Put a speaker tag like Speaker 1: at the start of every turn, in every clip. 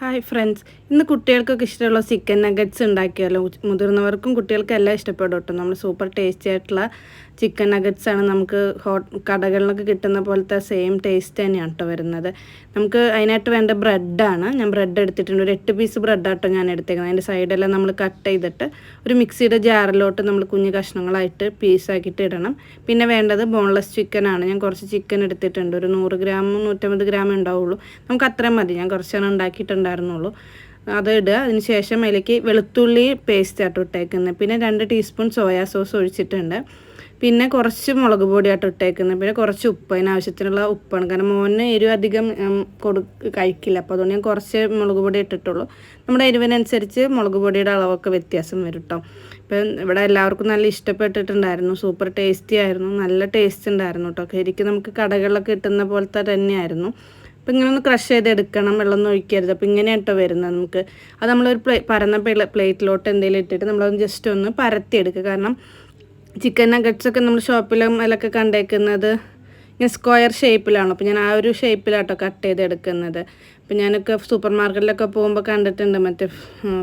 Speaker 1: Hi friends ഇന്ന് കുട്ടികൾക്കൊക്കെ ഇഷ്ടമുള്ള ചിക്കൻ നഗറ്റ്സ് ഉണ്ടാക്കിയാലോ? മുതിർന്നവർക്കും കുട്ടികൾക്കും എല്ലാം ഇഷ്ടപ്പെടും കേട്ടോ. നമ്മൾ സൂപ്പർ ടേസ്റ്റി ആയിട്ടുള്ള ചിക്കൻ നഗറ്റ്സ് ആണ് നമുക്ക് ഹോട്ട് കടകളിലൊക്കെ കിട്ടുന്ന പോലത്തെ സെയിം ടേസ്റ്റ് തന്നെയാണ് കേട്ടോ വരുന്നത്. നമുക്ക് അതിനായിട്ട് വേണ്ട ബ്രെഡാണ് ഞാൻ ബ്രെഡ് എടുത്തിട്ടുണ്ട്. ഒരു എട്ട് പീസ് ബ്രെഡാട്ടോ ഞാൻ എടുത്തേക്കുന്നത്. അതിന്റെ സൈഡെല്ലാം നമ്മൾ കട്ട് ചെയ്തിട്ട് ഒരു മിക്സിയുടെ ജാറിലോട്ട് നമ്മൾ കുഞ്ഞു കഷ്ണങ്ങളായിട്ട് പീസാക്കിയിട്ട് ഇടണം. പിന്നെ വേണ്ടത് ബോൺലെസ് ചിക്കനാണ് ഞാൻ കുറച്ച് ചിക്കൻ എടുത്തിട്ടുണ്ട്. ഒരു നൂറ് ഗ്രാം നൂറ്റമ്പത് ഗ്രാം ഉണ്ടാവുള്ളൂ. നമുക്ക് അത്രയും മതി. ഞാൻ കുറച്ചാണ് ഉണ്ടാക്കിയിട്ടുണ്ടായിരുന്നുള്ളൂ അത് ഇടുക. അതിനുശേഷം അതിലേക്ക് വെളുത്തുള്ളി പേസ്റ്റ് ആട്ടോ ഇട്ടേക്കുന്നത്. പിന്നെ രണ്ട് ടീസ്പൂൺ സോയാ സോസ് ഒഴിച്ചിട്ടുണ്ട്. പിന്നെ കുറച്ച് മുളക് പൊടിയായിട്ട് ഇട്ടേക്കുന്നത്. പിന്നെ കുറച്ച് ഉപ്പ്. അതിനാവശ്യത്തിനുള്ള ഉപ്പാണ്. കാരണം മോന് എരിവ് അധികം കൊടു കഴിക്കില്ല. അപ്പോൾ അതുകൊണ്ട് ഞാൻ കുറച്ച് മുളക് പൊടി ഇട്ടിട്ടുള്ളൂ. നമ്മുടെ എരിവിനനുസരിച്ച് മുളക് പൊടിയുടെ അളവൊക്കെ വ്യത്യാസം വരും കേട്ടോ ഇപ്പം ഇവിടെ എല്ലാവർക്കും നല്ല ഇഷ്ടപ്പെട്ടിട്ടുണ്ടായിരുന്നു. സൂപ്പർ ടേസ്റ്റി ആയിരുന്നു. നല്ല ടേസ്റ്റ് ഉണ്ടായിരുന്നു കേട്ടോ ശരിക്കും നമുക്ക് കടകളിലൊക്കെ കിട്ടുന്ന പോലത്തെ തന്നെയായിരുന്നു. അപ്പം ഇങ്ങനെ ഒന്ന് ക്രഷ് ചെയ്തെടുക്കണം വെള്ളം ഒഴിക്കരുത്. അപ്പം ഇങ്ങനെ കേട്ടോ വരുന്നത് നമുക്ക്. അത് നമ്മളൊരു പ്ലേ പരന്ന പ്ലേറ്റിലോട്ട് എന്തെങ്കിലും ഇട്ടിട്ട് നമ്മളത് ജസ്റ്റ് ഒന്ന് പരത്തിയെടുക്കുക. കാരണം ചിക്കൻ നഗറ്റ്സൊക്കെ നമ്മൾ ഷോപ്പിലും അതിലൊക്കെ കണ്ടേക്കുന്നത് ഇങ്ങനെ സ്ക്വയർ ഷേപ്പിലാണ് അപ്പോൾ ഞാൻ ആ ഒരു ഷേപ്പിലാട്ടോ കട്ട് ചെയ്തെടുക്കുന്നത്. അപ്പോൾ ഞാനൊക്കെ സൂപ്പർ മാർക്കറ്റിലൊക്കെ പോകുമ്പോൾ കണ്ടിട്ടുണ്ട് മറ്റേ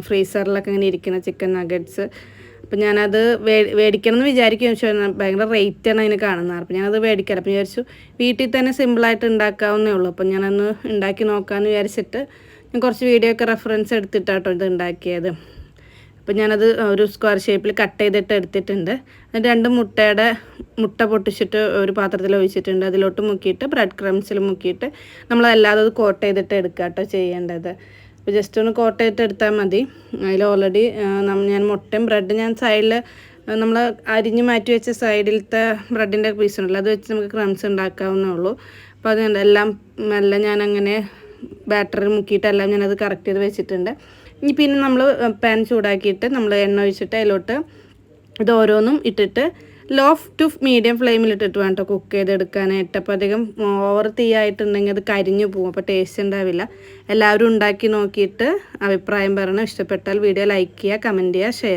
Speaker 1: ഫ്രീസറിലൊക്കെ ഇങ്ങനെ ഇരിക്കുന്ന ചിക്കൻ നഗറ്റ്സ് അപ്പം ഞാനത് മേടിക്കണം എന്ന് വിചാരിക്കും പക്ഷേ ഭയങ്കര ആണ് അതിന് കാണുന്നത്. അപ്പം ഞാനത് മേടിക്കാറ് അപ്പം വിചാരിച്ചു വീട്ടിൽ തന്നെ സിമ്പിളായിട്ട് ഉണ്ടാക്കാവുന്നേ ഉള്ളൂ. അപ്പം ഞാനൊന്ന് ഉണ്ടാക്കി നോക്കാമെന്ന് വിചാരിച്ചിട്ട് ഞാൻ കുറച്ച് വീഡിയോ ഒക്കെ റെഫറൻസ് എടുത്തിട്ടാട്ടോ ഇത് ഉണ്ടാക്കിയത്. അപ്പം ഞാനത് ഒരു സ്ക്വയർ ഷേപ്പിൽ കട്ട് ചെയ്തിട്ട് എടുത്തിട്ടുണ്ട്. രണ്ട് മുട്ടയുടെ മുട്ട പൊട്ടിച്ചിട്ട് ഒരു പാത്രത്തിൽ ഒഴിച്ചിട്ടുണ്ട്. അതിലോട്ട് മുക്കിയിട്ട് ബ്രെഡ് ക്രംസിൽ മുക്കിയിട്ട് നമ്മളല്ലാതെ അത് കോട്ട് ചെയ്തിട്ട് എടുക്കുക കേട്ടോ ചെയ്യേണ്ടത്. അപ്പോൾ ജസ്റ്റ് ഒന്ന് കോട്ടയിട്ട് എടുത്താൽ മതി. അതിൽ ഓൾറെഡി ഞാൻ മുട്ടയും ബ്രെഡ് ഞാൻ സൈഡിൽ നമ്മൾ അരിഞ്ഞ് മാറ്റി വെച്ച സൈഡിലത്തെ ബ്രെഡിന്റെ പീസുണ്ടല്ലോ അത് വെച്ച് നമുക്ക് ക്രംസ് ഉണ്ടാക്കാവുന്നേ ഉള്ളൂ. അപ്പോൾ അത് എല്ലാം മെല്ലെ ഞാൻ അങ്ങനെ ബാറ്ററി മുക്കിയിട്ടെല്ലാം ഞാനത് കറക്റ്റ് ചെയ്ത് വെച്ചിട്ടുണ്ട്. ഇനി പിന്നെ നമ്മൾ പാൻ ചൂടാക്കിയിട്ട് നമ്മൾ എണ്ണ ഒഴിച്ചിട്ട് അതിലോട്ട് ഇത് ഓരോന്നും ഇട്ടിട്ട് ലോ ടു മീഡിയം ഫ്ലെയിമിൽ ഇട്ടിട്ട് വേണം കേട്ടോ കുക്ക് ചെയ്തെടുക്കാനായിട്ട്. അപ്പോൾ അധികം ഓവർ തീയായിട്ടുണ്ടെങ്കിൽ അത് കരിഞ്ഞു പോകും. അപ്പോൾ ടേസ്റ്റ് ഉണ്ടാവില്ല. എല്ലാവരും ഉണ്ടാക്കി നോക്കിയിട്ട് അഭിപ്രായം പറയണം. ഇഷ്ടപ്പെട്ടാൽ വീഡിയോ ലൈക്ക് ചെയ്യുക കമന്റ് ചെയ്യുക ഷെയർ